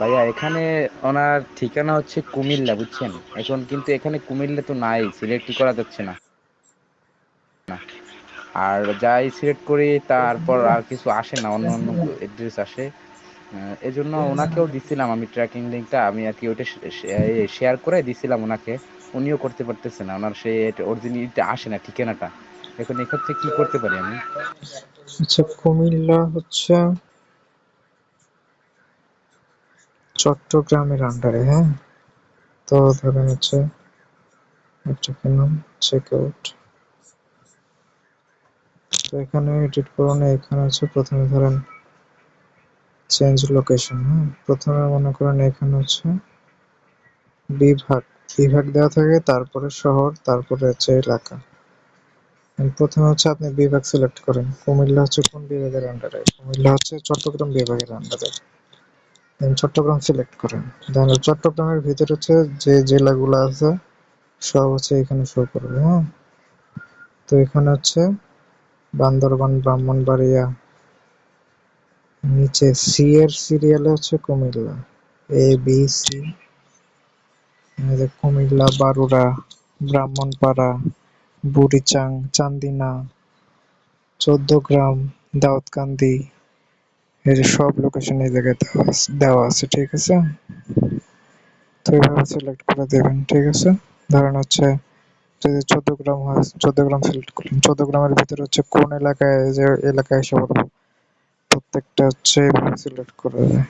ভাইয়া, এখানে ওনার ঠিকানা হচ্ছে কুমিল্লা, বুঝছেন? এখন কিন্তু এখানে কুমিল্লা তো নাই, সিলেক্ট করা যাচ্ছে না। আর যাই সিলেক্ট করি, তারপর আর কিছু আসে না, অন্য অন্য এড্রেস আসে। এজন্য ওনাকেও দিছিলাম আমি ট্র্যাকিং লিঙ্কটা আমি আর কি ওইটা শেয়ার করে দিছিলাম ওনাকে। উনিও করতে পারতেছে না, ওনার সেই অরিজিনালিটা আসে না, ঠিকানাটা। এখন এক্ষেত্রে কি করতে পারি আমি? আচ্ছা কুমিল্লা হচ্ছে চট্টগ্রামের আন্ডারে হ্যাঁ? তো ধরেন হচ্ছে একটা নাম চেক আউট তো এখানে এডিট করুন, এখানে হচ্ছে প্রথমে ধরেন চেঞ্জ লোকেশন হ্যাঁ? প্রথমে মনে করেন এখানে হচ্ছে বিভাগ। বিভাগ দেওয়া থাকে, তারপরে শহর, তারপরে হচ্ছে এলাকা। প্রথমে হচ্ছে আপনি বিভাগ সিলেক্ট করেন। কুমিল্লা হচ্ছে কোন বিভাগের আন্ডারে কুমিল্লা হচ্ছে চট্টগ্রাম বিভাগের আন্ডারে দেন চট্টগ্রাম সিলেক্ট করেন। দেন চট্টগ্রামের ভিতরে হচ্ছে যে জেলাগুলো আছে, সব হচ্ছে এখানে শো করবে হ্যাঁ? তো এখানে হচ্ছে বান্দরবান, ব্রাহ্মণবাড়িয়া, নিচে সি এর সিরিয়ালে হচ্ছে Comilla. A B C Comilla Barura Brahmanpara, Burichang, Chandina, Chauddagram, Daudkandi এই যে সব লোকেশন এই জায়গায় দেওয়া আছে ঠিক আছে? তো এইভাবে সিলেক্ট করে দেবেন, ঠিক আছে? ধরেন হচ্ছে, যদি চোদ্দ গ্রাম হয়, চোদ্দ গ্রাম সিলেক্ট করলেন চৌদ্দগ্রামের ভিতরে হচ্ছে কোন এলাকায় যে এলাকায় এসে পড়ব? প্রত্যেকটা হচ্ছে সিলেক্ট করে দেয়